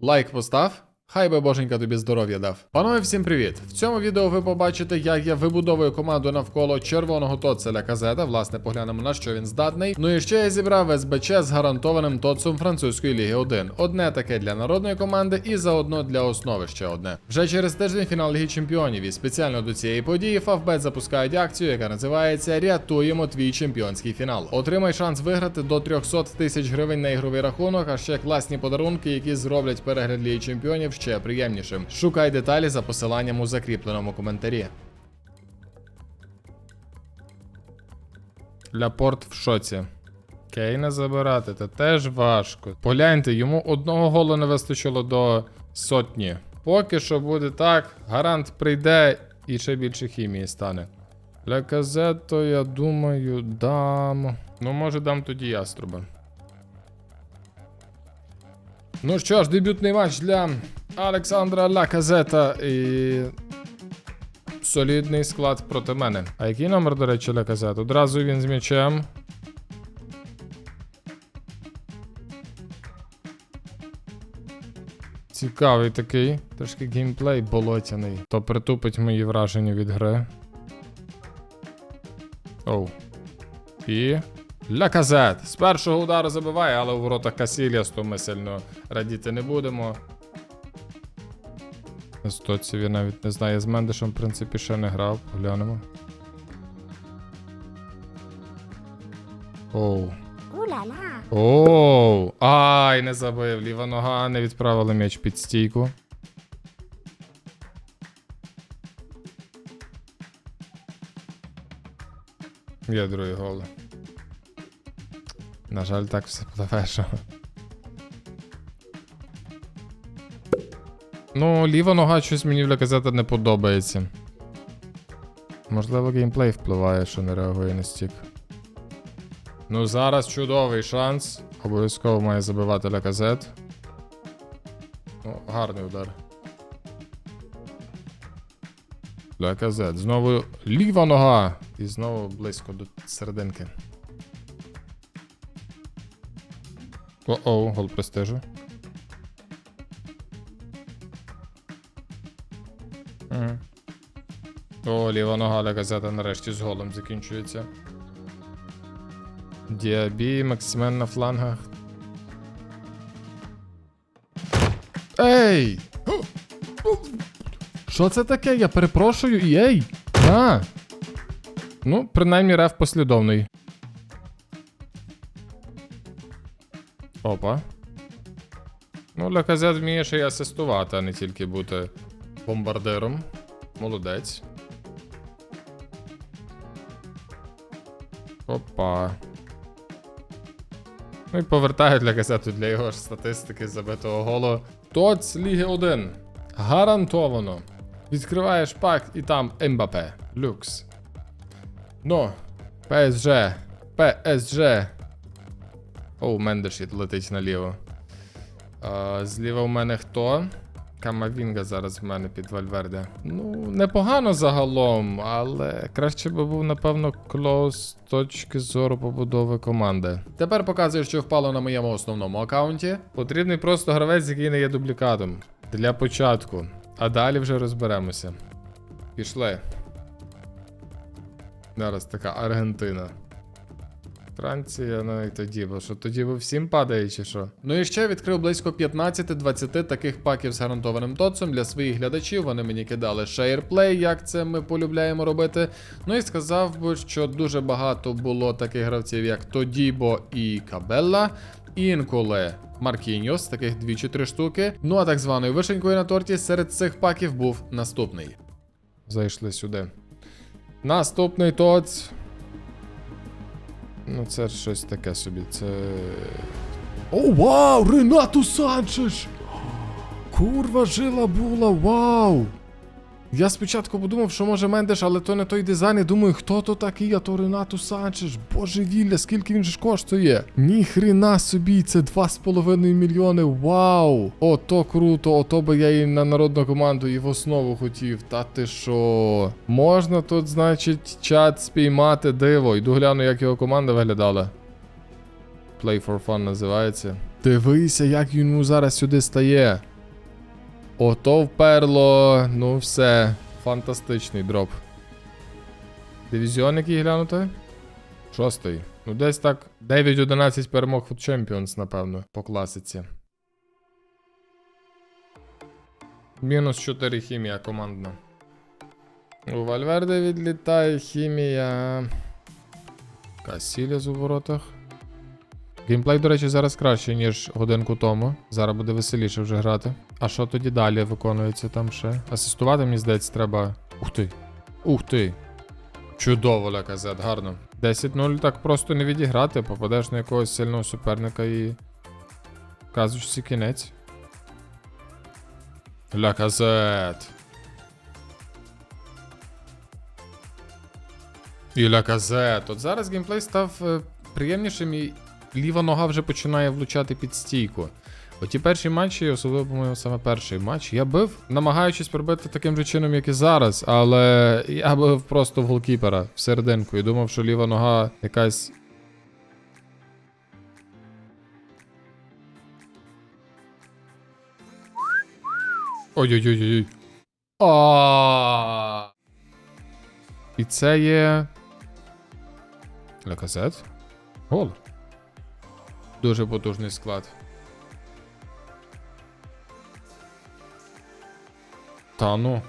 Лайк постав. Хай би боженька тобі здоров'я дав. Панове, всім привіт! В цьому відео ви побачите, як я вибудовую команду навколо червоного тоцеля казета. Власне, поглянемо на що він здатний. Ну і ще я зібрав СБЧ з гарантованим тоцом французької ліги 1. Одне таке для народної команди і заодно для основи ще одне. Вже через тиждень фінал Ліги Чемпіонів. І спеціально до цієї події Фавбет запускають акцію, яка називається Рятуємо твій чемпіонський фінал. Отримай шанс виграти до 300 тисяч гривень на ігровий рахунок, а ще класні подарунки, які зроблять перегляд Ліги Чемпіонів ще приємнішим. Шукай деталі за посиланням у закріпленому коментарі. Ляпорт в шоці. Кейна забирати, це теж важко. Погляньте, йому одного голу не вистачило до сотні. Поки що буде так, гарант прийде і ще більше хімії стане. Для казето, я думаю, дам. Ну, може, дам тоді яструба. Ну що ж, дебютний матч для Олександра Лаказета і. Солідний склад проти мене. А який номер, до речі, Лаказет? Одразу він з м'ячем. Цікавий такий. Трошки геймплей болотяний. То притупить мої враження від гри. Оу. І. Ляказет. З першого удару забиває, але у воротах Касіліас, то ми сильно радіти не будемо. На стоці він навіть не знає. З Мендешем, в принципі, ще не грав. Поглянемо. Оу. Оу. Ай, не забив. Ліва нога, не відправили м'яч під стійку. Є другий гол. На жаль, так все пливе, що. Ну, ліва нога щось мені для казати не подобається. Можливо, геймплей впливає, що не реагує на стік. Ну, зараз чудовий шанс. Обов'язково має забивати Ляказет. Ну, гарний удар. Ляказет. Знову ліва нога. І знову близько до серединки. О-оу, гол престижу. Угу. О, ліва нога Ляказета нарешті з голом закінчується. Діабі, Максимен на флангах. Ей! Що це таке? Я перепрошую, єй! А! Ну, принаймні реф послідовний. Опа. Ну, Леказет вміє ще й асистувати, а не тільки бути бомбардиром. Молодець. Опа. Ну і повертаю для газету для його ж статистики забитого голу. Тоц Ліги 1. Гарантовано. Відкриваєш пак і там Мбапе. Люкс. Ну. ПСЖ. ПСЖ. О, Мендешіт летить наліво. А, зліва у мене хто? Камавінга зараз в мене під Вальверде. Ну, непогано загалом, але краще би був, напевно, клоус з точки зору побудови команди. Тепер показую, що впало на моєму основному аккаунті. Потрібний просто гравець, який не є дублікатом. Для початку. А далі вже розберемося. Пішли. Зараз така Аргентина. Франція, ну і тоді, бо що тоді ви всім падає, чи що? Ну і ще відкрив близько 15-20 таких паків з гарантованим тоцом для своїх глядачів. Вони мені кидали шейрплей, як це ми полюбляємо робити. Ну і сказав би, що дуже багато було таких гравців, як Тодібо і Кабелла. Інколи Маркіньос, таких 2 чи 3 штуки. Ну а так званою вишенькою на торті серед цих паків був наступний. Зайшли сюди. Наступний тоц. Ну, це щось таке собі. Це. О, вау! Ренату Санчеш! Курва жила була, вау! Я спочатку подумав, що може Мендеш, але то не той дизайн. Я думаю, хто то такий, а то Ренату Санчеш. Боже вілля, скільки він ж коштує? Ні хрена собі, це 2,5 мільйони. Вау! Ото круто, ото би я і на народну команду і в основу хотів. Та ти що? Можна тут, значить, чат спіймати диво. Йду гляну, як його команда виглядала. Play for fun називається. Дивися, як йому зараз сюди стає. Ото вперло. Ну все. Фантастичний дроп. Дивізіон який глянути? Шостий. Ну, десь так 9-11 перемог Food Champions, напевно, по класиці. Мінус 4 хімія командна. У Вальверде відлітає хімія. Касіліс у воротах. Геймплей, до речі, зараз краще, ніж годинку тому. Зараз буде веселіше вже грати. А що тоді далі виконується там ще? Асистувати, мені здається, треба. Ух ти. Ух ти. Чудово, Ляказет, гарно. 10-0 так просто не відіграти, попадеш на якогось сильного суперника і. Казуєшся кінець. Ляказет. І Ляказет. От зараз геймплей став е, приємнішим і ліва нога вже починає влучати під стійку. Оті перші матчі, особливо, по-моєму, саме перший матч, я бив, намагаючись пробити таким же чином, як і зараз, але я бив просто в голкіпера в і думав, що ліва нога якась. Ой-ой-ой-ой. А. І це є. Леказет? Гол. Дуже потужний склад. Та ну.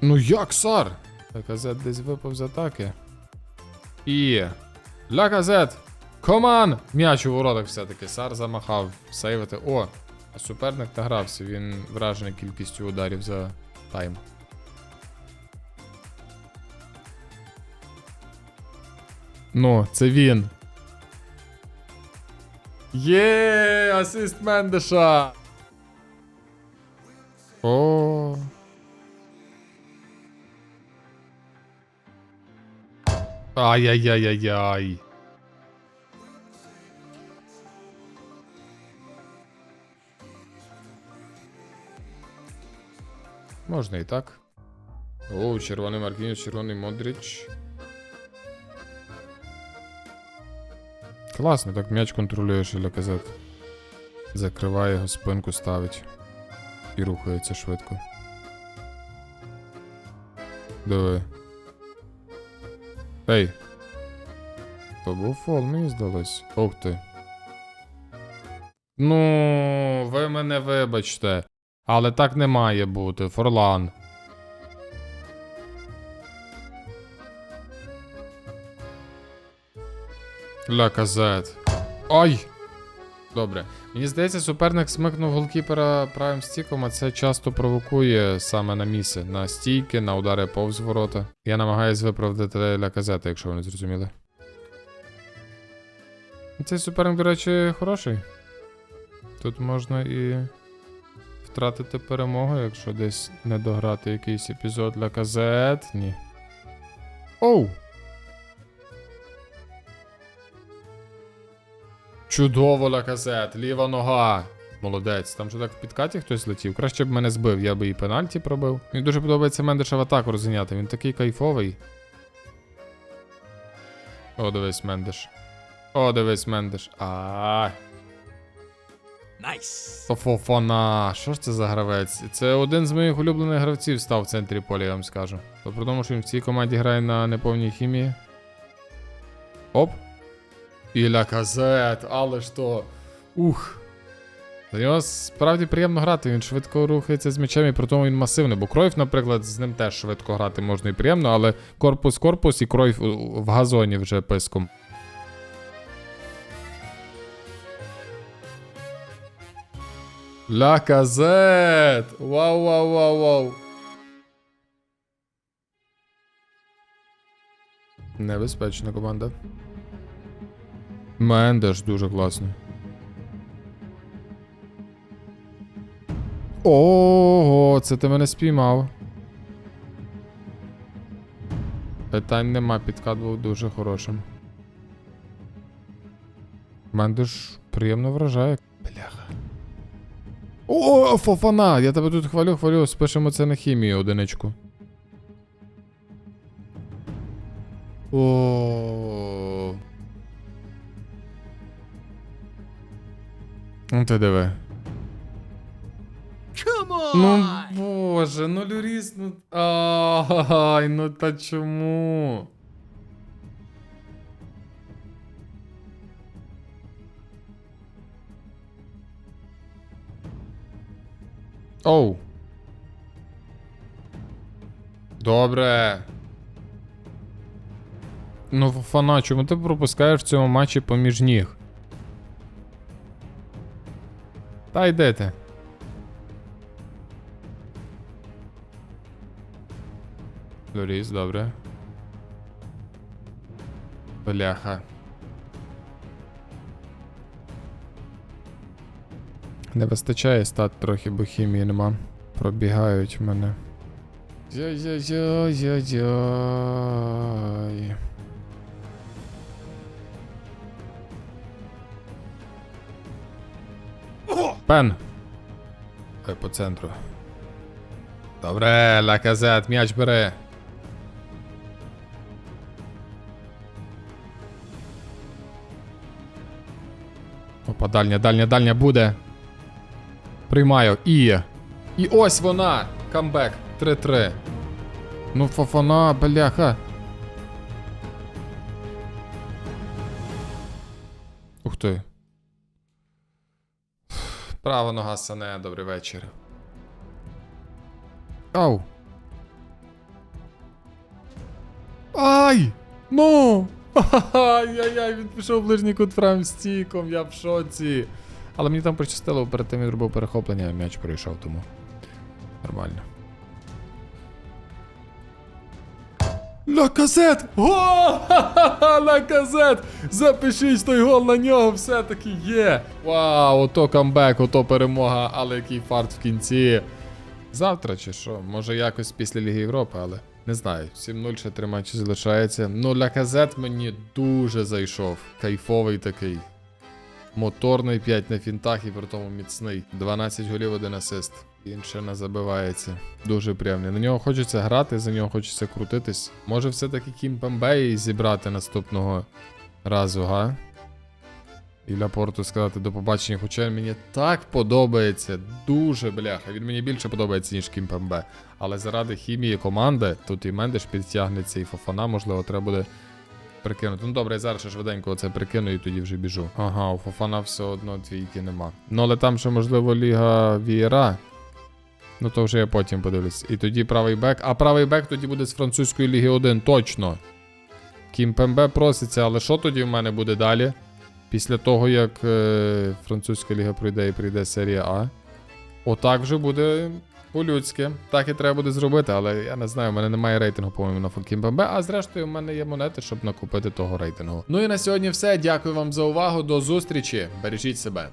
Ну як сар? Леказет десь випав з атаки. І. Леказет! Коман! М'яч у воротах все-таки. Сар замахав. Сейвити. О! А суперник награвся, він вражений кількістю ударів за тайм. Ну, це він. Є, асист Мендеша. О. Ай-яй-яй-яй-яй. Можна і так. О, червоний Маркініус, червоний Модрич. Класно, так м'яч контролюєш і казет. Закриває його спинку, ставить. І рухається швидко. Диви. Ей. То був фол, мені здалось. Ух ти. Ну, ви мене вибачте. Але так не має бути, Форлан. Ля казет. Ай! Добре. Мені здається, суперник смикнув голкіпера правим стіком, а це часто провокує саме на місце, на стійки, на удари повз ворота. Я намагаюсь виправдати ля казета, якщо ви не зрозуміли. Цей суперник, до речі, хороший. Тут можна і втратити перемогу, якщо десь не дограти якийсь епізод для казет. Ні. Оу! Чудово лаказет, ліва нога. Молодець, там же так в підкаті хтось летів. Краще б мене збив, я би і пенальті пробив. Мені дуже подобається Мендеша в атаку розганяти, він такий кайфовий. О, дивись, Мендеш. О, дивись, Мендеш. А. Nice. Фофофона, що ж це за гравець? Це один з моїх улюблених гравців став в центрі поля, я вам скажу. То при тому, що він в цій команді грає на неповній хімії. Оп. І лаказет, але ж то. Ух. За нього справді приємно грати, він швидко рухається з м'ячем і при тому він масивний. Бо Кройф, наприклад, з ним теж швидко грати можна і приємно, але корпус-корпус і Кройф в газоні вже писком. Лаказет! Вау, вау, вау, вау. Небезпечна команда. Мендеш дуже класний. Ого, це ти мене спіймав. Питань нема, підкат був дуже хорошим. Мендеш приємно вражає. О, фофана! Я тебе тут хвалю, хвалю, спишемо це на хімію одиничку. О. Ну ти диви. Ну боже, ну люріс, ну. Ай, ну та чому? Оу. Добре. Ну, Фана, чому ти пропускаєш в цьому матчі поміж ніг? Та йде ти. Лоріс, добре. Бляха. Не вистачає стат трохи, бо хімії нема. Пробігають мене. Яй-яй-яй-яй-яй. Пен. Ой, по центру. Добре, лаказет, м'яч бери. Опа, дальня, дальня, дальня буде. Приймаю. І. І ось вона. Камбек. 3-3. Ну, фафана, бляха. Ух ти. Права нога сане, добрий вечір. Ау. Ай! Ну! Ай-яй-яй, він пішов в ближній кут прям стіком, я в шоці. Але мені там причастило, перед тим він робив перехоплення, а м'яч пройшов, тому. Нормально. Лаказет! О! Ха-ха-ха! Лаказет! Запишіть той гол на нього, все-таки є. Вау, ото камбек, ото перемога, але який фарт в кінці. Завтра чи що? Може якось після Ліги Європи, але не знаю. 7-0 ще три матчі залишається. Ну, Лаказет мені дуже зайшов. Кайфовий такий. Моторний 5 на фінтах і при тому міцний. 12 голів, один асист. Він ще не забивається. Дуже приємний. На нього хочеться грати, за нього хочеться крутитись. Може все-таки Кім Пембей зібрати наступного разу, га? І Ляпорту сказати до побачення, хоча він мені так подобається. Дуже бляха. Він мені більше подобається, ніж Кім Пембе. Але заради хімії команди, тут і Мендеш підтягнеться, і Фофана, можливо, треба буде прикинути. Ну добре, я зараз ще швиденько оце прикину і тоді вже біжу. Ага, у Фофана все одно двійки нема. Ну але там ще, можливо, Ліга Вієра. Ну то вже я потім подивлюсь. І тоді правий бек. А правий бек тоді буде з французької ліги 1, точно. Кім Пембе проситься, але що тоді в мене буде далі? Після того, як е, французька ліга пройде і прийде серія А. Отак вже буде по-людськи. Так і треба буде зробити, але я не знаю, у мене немає рейтингу, по-моєму, на Фокім Пембе, а зрештою, у мене є монети, щоб накупити того рейтингу. Ну і на сьогодні все. Дякую вам за увагу. До зустрічі. Бережіть себе.